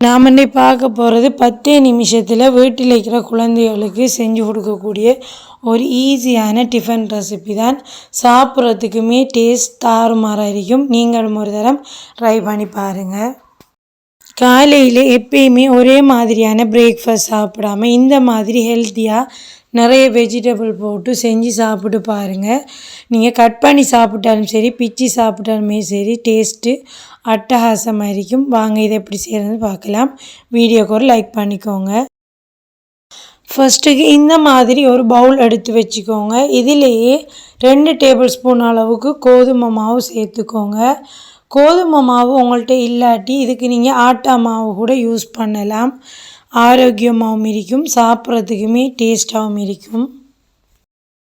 நாம் இன்னைக்கு பார்க்க போகிறது பத்தே நிமிஷத்தில் வீட்டில் இருக்கிற குழந்தைகளுக்கு செஞ்சு கொடுக்கக்கூடிய ஒரு ஈஸியான டிஃபன் ரெசிபி தான். சாப்பிட்றதுக்குமே டேஸ்ட் தாறுமாறாக இருக்கும். நீங்களும் ஒரு தரம் ட்ரை பண்ணி பாருங்கள் காலையில் எப்பயுமே ஒரே மாதிரியான பிரேக்ஃபாஸ்ட் சாப்பிடாம இந்த மாதிரி ஹெல்த்தியாக நிறைய வெஜிடபிள் போட்டு செஞ்சு சாப்பிட்டு பாருங்கள் நீங்கள் கட் பண்ணி சாப்பிட்டாலும் சரி பிச்சு சாப்பிட்டாலுமே சரி டேஸ்ட்டு அட்டகாசமாக இருக்கும் வாங்க இதை எப்படி செய்கிறதுன்னு பார்க்கலாம். வீடியோக்கு ஒரு லைக் பண்ணிக்கோங்க. ஃபஸ்ட்டுக்கு இந்த மாதிரி ஒரு பவுல் எடுத்து வச்சுக்கோங்க. இதிலேயே ரெண்டு டேபிள் ஸ்பூன் அளவுக்கு கோதுமை மாவு சேர்த்துக்கோங்க. கோதுமை மாவு உங்கள்கிட்ட இல்லாட்டி இதுக்கு நீங்கள் ஆட்டா மாவு கூட யூஸ் பண்ணலாம். ஆரோக்கியமாகவும் இருக்கும் சாப்பிட்றதுக்குமே டேஸ்ட்டாகவும் இருக்கும்.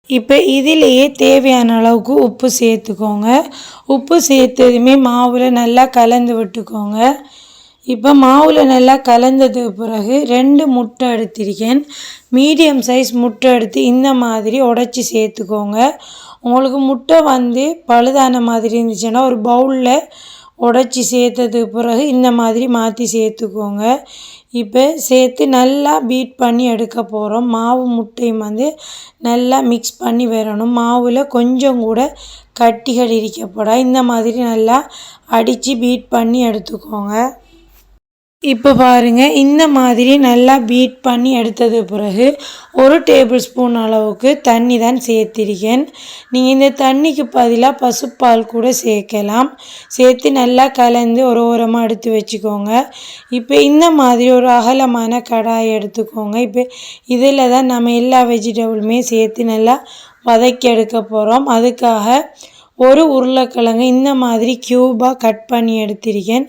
இப்போ இதிலேயே தேவையான அளவுக்கு உப்பு சேர்த்துக்கோங்க. உப்பு சேர்த்ததுமே மாவில் நல்லா கலந்து விட்டுக்கோங்க. இப்போ மாவில் நல்லா கலந்ததுக்கு பிறகு ரெண்டு முட்டை எடுத்திருக்கேன். மீடியம் சைஸ் முட்டை எடுத்து இந்த மாதிரி உடச்சி சேர்த்துக்கோங்க. உங்களுக்கு முட்டை வந்து பழுதான மாதிரி இருந்துச்சுன்னா ஒரு பவுலில் உடச்சி சேர்த்ததுக்கு பிறகு இந்த மாதிரி மாற்றி சேர்த்துக்கோங்க. இப்போ சேர்த்து நல்லா பீட் பண்ணி எடுக்க போகிறோம் மாவு முட்டையும் வந்து நல்லா மிக்ஸ் பண்ணி வரணும். மாவில் கொஞ்சம் கூட கட்டிகள் இருக்கப்படா இந்த மாதிரி நல்லா அடித்து பீட் பண்ணி எடுத்துக்கோங்க. இப்போ பாருங்கள் இந்த மாதிரி நல்லா பீட் பண்ணி எடுத்தது பிறகு ஒரு டேபிள் ஸ்பூன் அளவுக்கு தண்ணி தான் சேர்த்திருக்கேன். நீங்கள் இந்த தண்ணிக்கு பதிலாக பசுப்பால் கூட சேர்க்கலாம். சேர்த்து நல்லா கலந்து ஒரு ஓரமாக எடுத்து வச்சுக்கோங்க. இப்போ இந்த மாதிரி ஒரு அகலமான கடாயை எடுத்துக்கோங்க. இப்போ இதில் தான் நம்ம எல்லா வெஜிடபிளுமே சேர்த்து நல்லா வதக்கி எடுக்க போகிறோம் அதுக்காக ஒரு உருளைக்கிழங்கு இந்த மாதிரி க்யூபாக கட் பண்ணி எடுத்திருக்கேன்.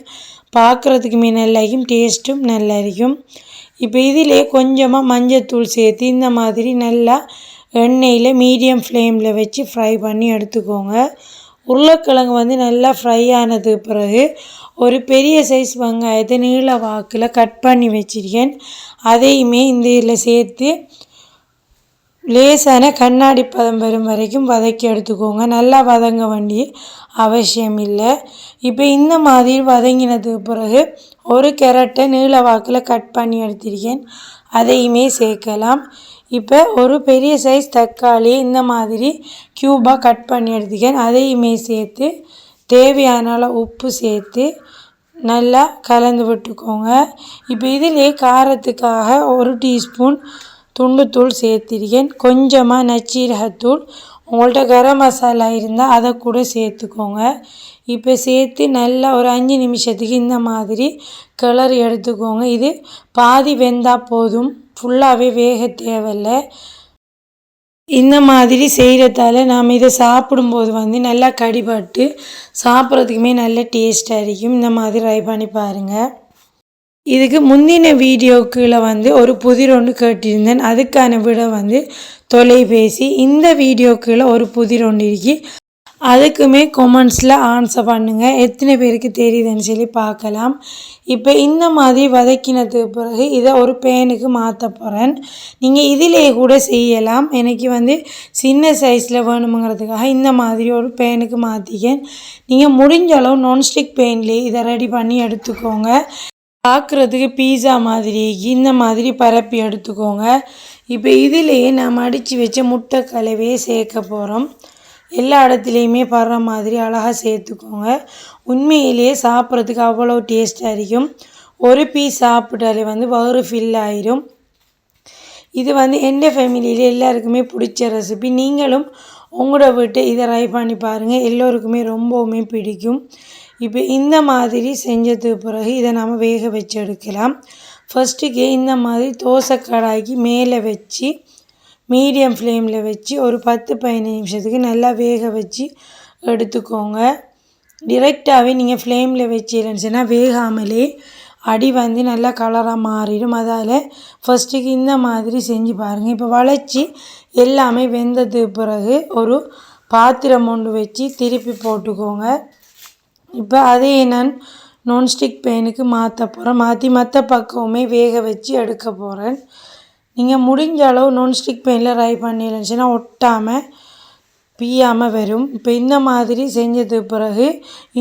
பார்க்குறதுக்குமே நல்லா இருக்கும் டேஸ்ட்டும் நல்லா இருக்கும். இப்போ இதிலே கொஞ்சமாக மஞ்சத்தூள் சேர்த்து இந்த மாதிரி நல்லா எண்ணெயில் மீடியம் ஃப்ளேமில் வச்சு ஃப்ரை பண்ணி எடுத்துக்கோங்க. உருளைக்கிழங்கு வந்து நல்லா ஃப்ரை ஆனதுக்கு பிறகு ஒரு பெரிய சைஸ் வெங்காயத்தை நீள வாக்கில் கட் பண்ணி வச்சுருக்கேன். அதையுமே இந்த இதில் சேர்த்து லேசான கண்ணாடி பதம் வரும் வரைக்கும் வதக்கி எடுத்துக்கோங்க. நல்லா வதங்க வேண்டிய அவசியம் இல்லை. இப்போ இந்த மாதிரி வதங்கினதுக்கு பிறகு ஒரு கேரட்டை நீள வாக்கில் கட் பண்ணி எடுத்திருக்கேன். அதையுமே சேர்க்கலாம். இப்போ ஒரு பெரிய சைஸ் தக்காளி இந்த மாதிரி க்யூபாக கட் பண்ணி எடுத்துக்கேன் அதையுமே சேர்த்து தேவையான அளவு உப்பு சேர்த்து நல்லா கலந்து விட்டுக்கோங்க. இப்போ இதிலே காரத்துக்காக ஒரு டீஸ்பூன் துண்டுத்தூள் சேர்த்திருக்கேன். கொஞ்சமாக நச்சீரகத்தூள். உங்கள்கிட்ட கரம் மசாலா இருந்தால் அதை கூட சேர்த்துக்கோங்க. இப்போ சேர்த்து நல்லா ஒரு அஞ்சு நிமிஷத்துக்கு இந்த மாதிரி கிளறி எடுத்துக்கோங்க. இது பாதி வெந்தால் போதும். ஃபுல்லாகவே வேக தேவையில்லை. இந்த மாதிரி செய்கிறதால நாம் இதை சாப்பிடும்போது வந்து நல்லா கடிபட்டு சாப்பிட்றதுக்குமே நல்ல டேஸ்ட்டாக இருக்கும். இந்த மாதிரி ட்ரை பண்ணி பாருங்கள் இதுக்கு முந்தின வீடியோக்குள்ளே வந்து ஒரு புதிர் ஒன்று கேட்டிருந்தேன். அதுக்கான விட வந்து தொலைபேசி. இந்த வீடியோக்கில் ஒரு புதிர் ஒன்று இருக்கு. அதுக்குமே கொமெண்ட்ஸில் ஆன்சர் பண்ணுங்கள் எத்தனை பேருக்கு தெரியுதுன்னு சொல்லி பார்க்கலாம். இப்போ இந்த மாதிரி வதக்கினதுக்கு பிறகு இதை ஒரு பேனுக்கு மாற்ற போகிறேன் நீங்கள் இதிலே கூட செய்யலாம். எனக்கு வந்து சின்ன சைஸில் வேணுமுங்கிறதுக்காக இந்த மாதிரி ஒரு பேனுக்கு மாற்றிக்கேன் நீங்கள் முடிஞ்ச அளவு நான்ஸ்டிக் பேன்லேயே இதை ரெடி பண்ணி எடுத்துக்கோங்க. பார்க்குறதுக்கு பீஸா மாதிரி இந்த மாதிரி பரப்பி எடுத்துக்கோங்க. இப்போ இதிலேயே நான் அடித்து வச்ச முட்டை கலவையை சேர்க்க போகிறோம் எல்லா இடத்துலையுமே படுற மாதிரி அழகாக சேர்த்துக்கோங்க. உண்மையிலேயே சாப்பிட்றதுக்கு அவ்வளோ டேஸ்ட்டாக இருக்கும். ஒரு பீஸ் சாப்பிட்டாலே வந்து வயிறு ஃபில் ஆயிரும். இது வந்து எந்த ஃபேமிலியில் எல்லாருக்குமே பிடிச்ச ரெசிபி நீங்களும் உங்களோட வீட்டை இதை ட்ரை பண்ணி பாருங்கள் எல்லோருக்குமே ரொம்பவுமே பிடிக்கும். இப்போ இந்த மாதிரி செஞ்சதுக்கு பிறகு இதை நம்ம வேக வச்சு எடுக்கலாம். ஃபஸ்ட்டுக்கு இந்த மாதிரி தோசை கடாய்க்கு மேலே வச்சு மீடியம் ஃப்ளேமில் வச்சு ஒரு பத்து பதினஞ்சு நிமிஷத்துக்கு நல்லா வேக வச்சு எடுத்துக்கோங்க. டிரெக்டாகவே நீங்கள் ஃப்ளேமில் வச்சு இல்லைன்னு வேகாமலே அடி வந்து நல்லா கலராக மாறிடும். அதால் ஃபஸ்ட்டுக்கு இந்த மாதிரி செஞ்சு பாருங்கள் இப்போ வளைச்சி எல்லாமே வெந்ததுக்கு பிறகு ஒரு பாத்திரம் ஒன்று வச்சு திருப்பி போட்டுக்கோங்க. இப்போ அதையே நான் நான்ஸ்டிக் பேனுக்கு மாற்ற போகிறேன் மாற்றி மற்ற பக்கமுமே வேக வச்சு எடுக்க போகிறேன் நீங்கள் முடிஞ்ச அளவு நான்ஸ்டிக் பேனில் ரை பண்ணிருந்துச்சுன்னா ஒட்டாமல் பீயாமல் வரும். இப்போ இந்த மாதிரி செஞ்சதுக்கு பிறகு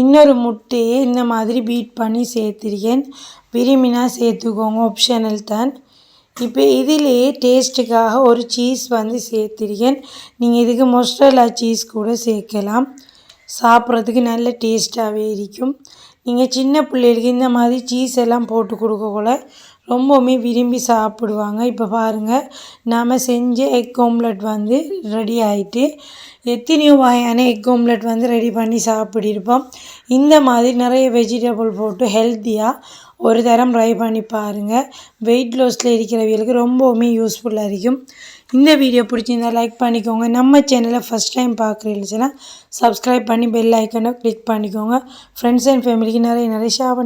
இன்னொரு முட்டையை இந்த மாதிரி பீட் பண்ணி சேர்த்துருக்கேன். விரும்பினா சேர்த்துக்கோங்க ஆப்ஷனல் தான். இப்போ இதிலேயே டேஸ்ட்டுக்காக ஒரு சீஸ் வந்து சேர்த்துருக்கேன். நீங்கள் இதுக்கு மொஸ்ட்ரலா சீஸ் கூட சேர்க்கலாம். சாப்பிட்றதுக்கு நல்ல டேஸ்ட்டாகவே இருக்கும். நீங்கள் சின்ன பிள்ளைகளுக்கு இந்த மாதிரி சீஸ் எல்லாம் போட்டு கொடுக்கக்குள்ள ரொம்பவுமே விரும்பி சாப்பிடுவாங்க. இப்போ பாருங்கள் நாம் செஞ்ச எக் ஆம்லெட் வந்து ரெடி ஆகிட்டு எத்தனையோ வகையான எக் ஆம்லெட் வந்து ரெடி பண்ணி சாப்பிடிருப்போம் இந்த மாதிரி நிறைய வெஜிடபிள் போட்டு ஹெல்த்தியாக ஒரு தரம் ட்ரை பண்ணி பாருங்கள் வெயிட் லாஸில் இருக்கிறவங்களுக்கு ரொம்பவுமே யூஸ்ஃபுல்லாக இருக்கும். இந்த வீடியோ பிடிச்சிருந்தா லைக் பண்ணிக்கோங்க. நம்ம சேனலை ஃபஸ்ட் டைம் பார்க்குறீங்கன்னா சப்ஸ்கிரைப் பண்ணி பெல் ஐக்கனை கிளிக் பண்ணிக்கோங்க. ஃப்ரெண்ட்ஸ் அண்ட் ஃபேமிலிக்கு நிறைய நிறைய ஷேர் பண்ணி